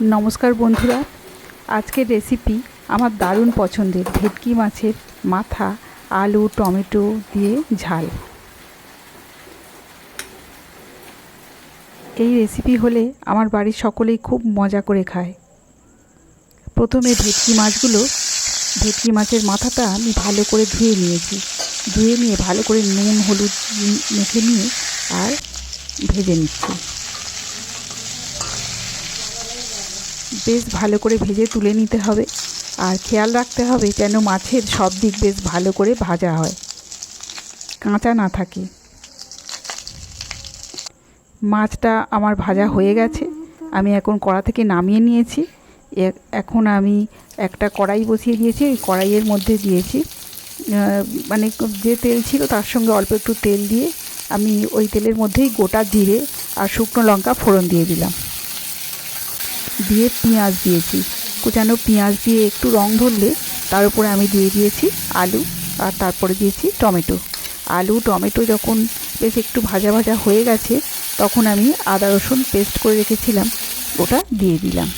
নমস্কার বন্ধুরা, আজকের রেসিপি আমার দারুণ পছন্দের, ভেটকি মাছের মাথা, আলু, টমেটো দিয়ে ঝাল। এই রেসিপি হলে আমার বাড়ির সকলেই খুব মজা করে খায়। প্রথমে ভেটকি মাছগুলো, ভেটকি মাছের মাথাটা আমি ভালো করে ধুয়ে নিয়েছি। ধুয়ে নিয়ে ভালো করে নুন, হলুদ মেখে নিয়ে আর ভেজে নিচ্ছি। বেশ ভালো করে ভেজে তুলে নিতে হবে। আর খেয়াল রাখতে হবে যেন মাছের সব দিক বেশ ভালো করে ভাজা হয়। কাঁচা না থাকে। মাছটা আমার ভাজা হয়ে গেছে। আমি এখন কড়া থেকে নামিয়ে নিয়েছি। এখন আমি একটা কড়াই বসিয়ে দিয়েছি। ওই কড়াইয়ের মধ্যে দিয়েছি মানে যে তেল ছিল তার সঙ্গে অল্প একটু তেল দিয়ে আমি ওই তেলের মধ্যেই গোটা জিরে আর শুকনো লঙ্কা ফোড়ন দিয়ে দিলাম। দিয়ে পেঁয়াজ দিয়েছি। কুচানো পেঁয়াজ দিয়ে একটু রং ধরলে, তার উপরে আমি দিয়ে দিয়েছি আলু আর তারপরে দিয়েছি টমেটো। আলু, টমেটো যখন বেশ একটু ভাজা ভাজা হয়ে গেছে, তখন আমি আদা রসুন পেস্ট করে রেখেছিলাম, ওটা দিয়ে দিলাম।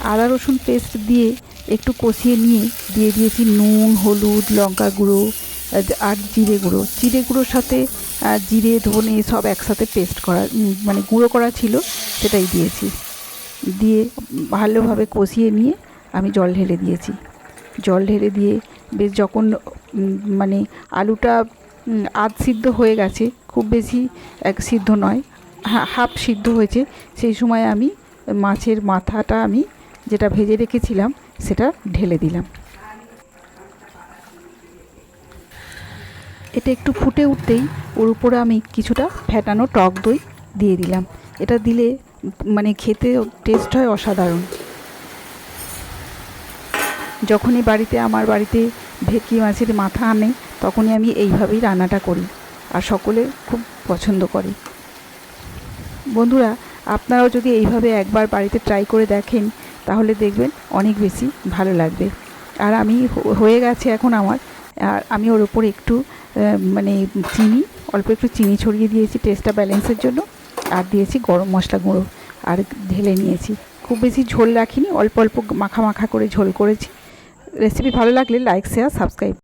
আদা রসুন পেস্ট দিয়ে একটু কষিয়ে নিয়ে দিয়ে দিয়েছি নুন, হলুদ, লঙ্কা গুঁড়ো, আর- জিরে গুঁড়ো। জিরে গুঁড়োর সাথে আহ, জিরে ধনে সব একসাথে পেস্ট করা মানে গুঁড়ো করা ছিল সেটাই দিয়েছি। দিয়ে ভালোভাবে কষিয়ে নিয়ে আমি জল ঢেলে দিয়েছি। জল ঢেলে দিয়ে বেশ যখন মানে আলুটা আধ সিদ্ধ হয়ে গেছে খুব বেশি এক সিদ্ধ নয় হাফ সিদ্ধ হয়েছে সেই সময় আমি মাছের মাথাটা আমি যেটা ভেজে রেখেছিলাম সেটা ঢেলে দিলাম। এটা একটু ফুটে উঠতেই ওর উপরে আমি কিছুটা ফ্যাটানো টক দই দিয়ে দিলাম। এটা দিলে মানে খেতে টেস্ট হয় অসাধারণ। যখনই বাড়িতে, আমার বাড়িতে ভেটকি মাছের মাথা আনে, তখনই আমি এইভাবেই রান্নাটা করি আর সকলে খুব পছন্দ করে। বন্ধুরা, আপনারাও যদি এইভাবে একবার বাড়িতে ট্রাই করে দেখেন, তাহলে দেখবেন অনেক বেশি ভালো লাগবে। আর আমি হয়ে গেছে এখন আমার আর আমি ওর ওপর একটু মানে চিনি, অল্প একটু চিনি ছড়িয়ে দিয়েছি টেস্টটা ব্যালেন্সের জন্য। আর দিয়েছি গরম মশলা গুঁড়ো আর ঢেলে নিয়েছি। খুব বেশি ঝোল রাখিনি, অল্প অল্প মাখা মাখা করে ঝোল করেছি। রেসিপি ভালো লাগলে লাইক শেয়ার সাবস্ক্রাইব